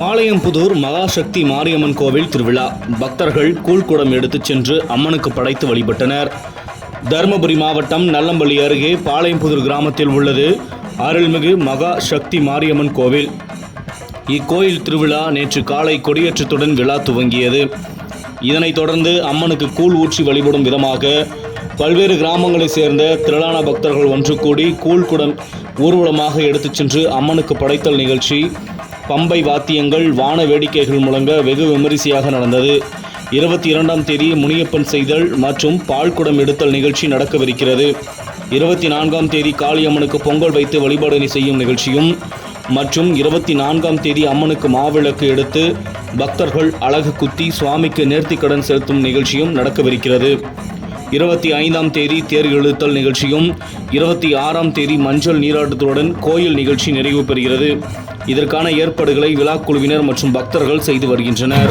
பாளையம்புதூர் மகாசக்தி மாரியம்மன் கோவில் திருவிழா. பக்தர்கள் கூழ்குடம் எடுத்துச் சென்று அம்மனுக்கு படைத்து வழிபட்டனர். தருமபுரி மாவட்டம் நல்லம்பள்ளி அருகே பாளையம்புதூர் கிராமத்தில் உள்ளது அருள்மிகு மகா சக்தி மாரியம்மன் கோவில். இக்கோயில் திருவிழா நேற்று காலை கொடியேற்றத்துடன் விழா துவங்கியது. இதனைத் தொடர்ந்து அம்மனுக்கு கூழ் ஊற்றி வழிபடும் விதமாக பல்வேறு கிராமங்களைச் சேர்ந்த திரளான பக்தர்கள் ஒன்று கூடி கூழ்குடம் ஊர்வலமாக எடுத்துச் சென்று அம்மனுக்கு படைத்தல் நிகழ்ச்சி பம்பை வாத்தியங்கள் வான வேடிக்கைகள் முழங்க வெகு விமரிசையாக நடந்தது. இருபத்தி இரண்டாம் தேதி முனியப்பன் செய்தல் மற்றும் பால்குடம் எடுத்தல் நிகழ்ச்சி நடக்கவிருக்கிறது. இருபத்தி நான்காம் தேதி காளியம்மனுக்கு பொங்கல் வைத்து வழிபாடு செய்யும் நிகழ்ச்சியும் மற்றும் இருபத்தி நான்காம் தேதி அம்மனுக்கு மாவிளக்கு எடுத்து பக்தர்கள் அழகு குத்தி சுவாமிக்கு நேர்த்திக்கடன் செலுத்தும் நிகழ்ச்சியும் நடக்கவிருக்கிறது. இருபத்தி ஐந்தாம் தேதி தேர் இழுத்தல் நிகழ்ச்சியும் இருபத்தி ஆறாம் தேதி மஞ்சள் நீராட்டத்துடன் கோயில் நிகழ்ச்சி நிறைவு பெறுகிறது. இதற்கான ஏற்பாடுகளை விழாக்குழுவினர் மற்றும் பக்தர்கள் செய்து வருகின்றனர்.